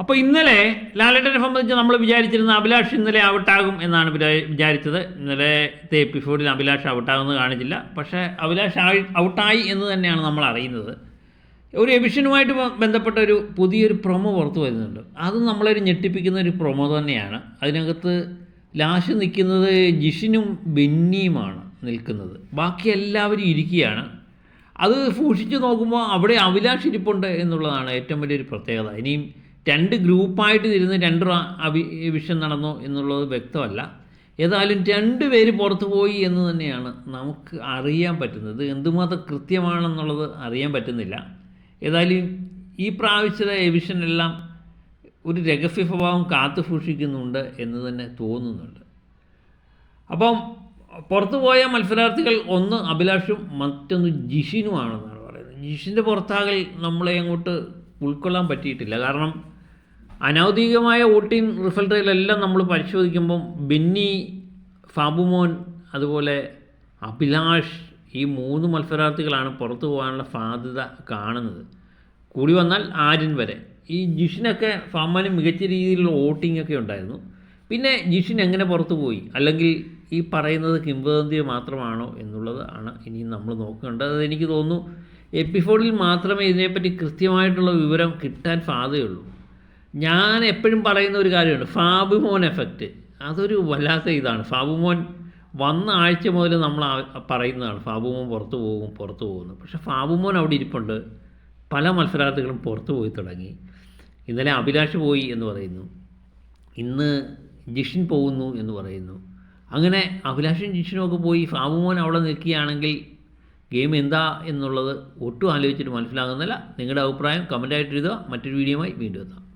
അപ്പോൾ ഇന്നലെ ലാലേട്ടനെ സംബന്ധിച്ച് നമ്മൾ വിചാരിച്ചിരുന്ന അഭിലാഷ് ഇന്നലെ ഔട്ടാകും എന്നാണ് വിചാ- വിചാരിച്ചത്. ഇന്നലെ എപ്പിസോഡിൽ അഭിലാഷ് ഔട്ടാകുമെന്ന് കാണിച്ചില്ല. പക്ഷേ അഭിലാഷ് ഔട്ടായി എന്ന് തന്നെയാണ് നമ്മൾ അറിയുന്നത്. ഒരു എവിഷനുമായിട്ട് ബന്ധപ്പെട്ട ഒരു പുതിയൊരു പ്രൊമോ പുറത്തു വരുന്നുണ്ട്. അത് നമ്മളൊരു ഞെട്ടിപ്പിക്കുന്ന ഒരു പ്രൊമോ തന്നെയാണ്. അതിനകത്ത് ലാഷ് നിൽക്കുന്നത് ജിഷിനും ബെന്നിയുമാണ് നിൽക്കുന്നത്. ബാക്കി എല്ലാവരും ഇരിക്കുകയാണ്. അത് സൂക്ഷിച്ച് നോക്കുമ്പോൾ അവിടെ അഭിലാഷ് ഇരിപ്പുണ്ട് എന്നുള്ളതാണ് ഏറ്റവും വലിയൊരു പ്രത്യേകത. ഇനിയും രണ്ട് ഗ്രൂപ്പായിട്ട് ഇരുന്ന് രണ്ട് അഭി വിഷൻ നടന്നോ എന്നുള്ളത് വ്യക്തമല്ല. ഏതായാലും രണ്ട് പേര് പുറത്തു പോയി എന്ന് തന്നെയാണ് നമുക്ക് അറിയാൻ പറ്റുന്നത്. എന്തുമാത്രം കൃത്യമാണെന്നുള്ളത് അറിയാൻ പറ്റുന്നില്ല. ഏതായാലും ഈ പ്രാവശ്യത്തെ എവിഷൻ എല്ലാം ഒരു രഹസ്യ സ്വഭാവം കാത്തു സൂക്ഷിക്കുന്നുണ്ട് എന്ന് തന്നെ തോന്നുന്നുണ്ട്. അപ്പം പുറത്തു പോയ മത്സരാർത്ഥികൾ ഒന്ന് അഭിലാഷും മറ്റൊന്ന് ജിഷിനുമാണെന്നാണ് പറയുന്നത്. ജിഷിന്റെ പുറത്താകൽ നമ്മളെ അങ്ങോട്ട് ഉൾക്കൊള്ളാൻ പറ്റിയിട്ടില്ല. കാരണം അനൗദ്യോഗികമായ വോട്ടിംഗ് റിസൾട്ടുകളെല്ലാം നമ്മൾ പരിശോധിക്കുമ്പം ബെന്നി ഫാബുമോൻ അതുപോലെ അഭിലാഷ് ഈ മൂന്ന് മത്സരാർത്ഥികളാണ് പുറത്തു പോകാനുള്ള സാധ്യത കാണുന്നത്. കൂടി വന്നാൽ ആര്യൻ വരെ. ഈ ജിഷിനൊക്കെ സാമാന്യം മികച്ച രീതിയിലുള്ള വോട്ടിംഗ് ഒക്കെ ഉണ്ടായിരുന്നു. പിന്നെ ജിഷിൻ എങ്ങനെ പുറത്തു പോയി? അല്ലെങ്കിൽ ഈ പറയുന്നത് കിംവദന്തി മാത്രമാണോ എന്നുള്ളത് ആണ് ഇനി നമ്മൾ നോക്കേണ്ടത്. അത് എനിക്ക് തോന്നുന്നു എപ്പിസോഡിൽ മാത്രമേ ഇതിനെപ്പറ്റി കൃത്യമായിട്ടുള്ള വിവരം കിട്ടാൻ സാധ്യതയുള്ളൂ. ഞാൻ എപ്പോഴും പറയുന്ന ഒരു കാര്യമുണ്ട്. ഫാബുമോൻ എഫക്റ്റ് അതൊരു വല്ലാത്ത ഇതാണ്. ഫാബുമോൻ വന്ന ആഴ്ച മുതൽ നമ്മൾ പറയുന്നതാണ്. ഫാബുമോൻ പുറത്തു പോകും പുറത്തു പോകുന്നു. പക്ഷേ ഫാബുമോൻ അവിടെ ഇരിപ്പുണ്ട്. പല മത്സരാർത്ഥികളും പുറത്തു പോയി തുടങ്ങി. ഇന്നലെ അഭിലാഷ് പോയി എന്ന് പറയുന്നു. ഇന്ന് ജിഷിൻ പോകുന്നു എന്ന് പറയുന്നു. അങ്ങനെ അഭിലാഷും ജിഷിനും ഒക്കെ പോയി. ഫാബുമോൻ അവിടെ നിൽക്കുകയാണെങ്കിൽ ഗെയിം എന്താ എന്നുള്ളത് ഒട്ടും ആലോചിച്ചിട്ട് മനസ്സിലാകുന്നില്ല. നിങ്ങളുടെ അഭിപ്രായം കമന്റായിട്ട് എഴുതുക. മറ്റൊരു വീഡിയോയുമായി വീണ്ടും എത്താം.